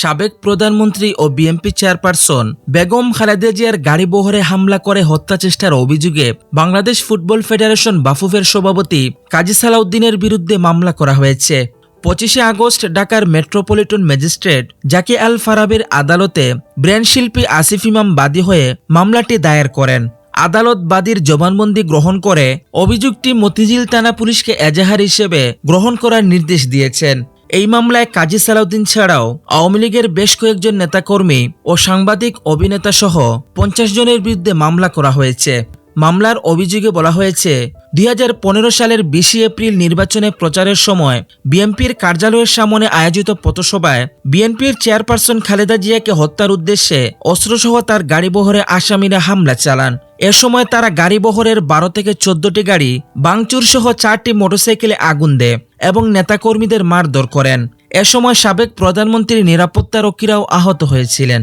সাবেক প্রধানমন্ত্রী ও বিএনপি চেয়ারপারসন বেগম খালেদা জিয়ার গাড়ি বহরে হামলা করে হত্যা চেষ্টার অভিযোগে বাংলাদেশ ফুটবল ফেডারেশন বাফুফের সভাপতি কাজী সালাউদ্দিনের বিরুদ্ধে মামলা করা হয়েছে। পঁচিশে আগস্ট ঢাকার মেট্রোপলিটন ম্যাজিস্ট্রেট জাকি আল ফারাবের আদালতে ব্র্যান্ড শিল্পী আসিফ ইমাম বাদী হয়ে মামলাটি দায়ের করেন। আদালত বাদীর জবানবন্দি গ্রহণ করে অভিযোগটি মতিঝিল থানা পুলিশকে এজাহার হিসেবে গ্রহণ করার নির্দেশ দিয়েছেন। এই মামলায় কাজী সালাউদ্দিন ছাড়াও আওয়ামী লীগের বেশ কয়েকজন নেতাকর্মী ও সাংবাদিক অভিনেতা সহ পঞ্চাশ জনের বিরুদ্ধে মামলা করা হয়েছে। মামলার অভিযোগে বলা হয়েছে, দুই হাজার পনেরো সালের বিশে এপ্রিল নির্বাচনে প্রচারের সময় বিএনপির কার্যালয়ের সামনে আয়োজিত পথসভায় বিএনপির চেয়ারপারসন খালেদা জিয়াকে হত্যার উদ্দেশ্যে অস্ত্রসহ তার গাড়িবহরে আসামিরা হামলা চালান। এ সময় তারা গাড়িবহরের বারো থেকে চোদ্দটি গাড়ি বাংচুর সহ চারটি মোটরসাইকেলে আগুন দেয় এবং নেতাকর্মীদের মারধর করেন। এ সময় সাবেক প্রধানমন্ত্রীর নিরাপত্তারক্ষীরাও আহত হয়েছিলেন।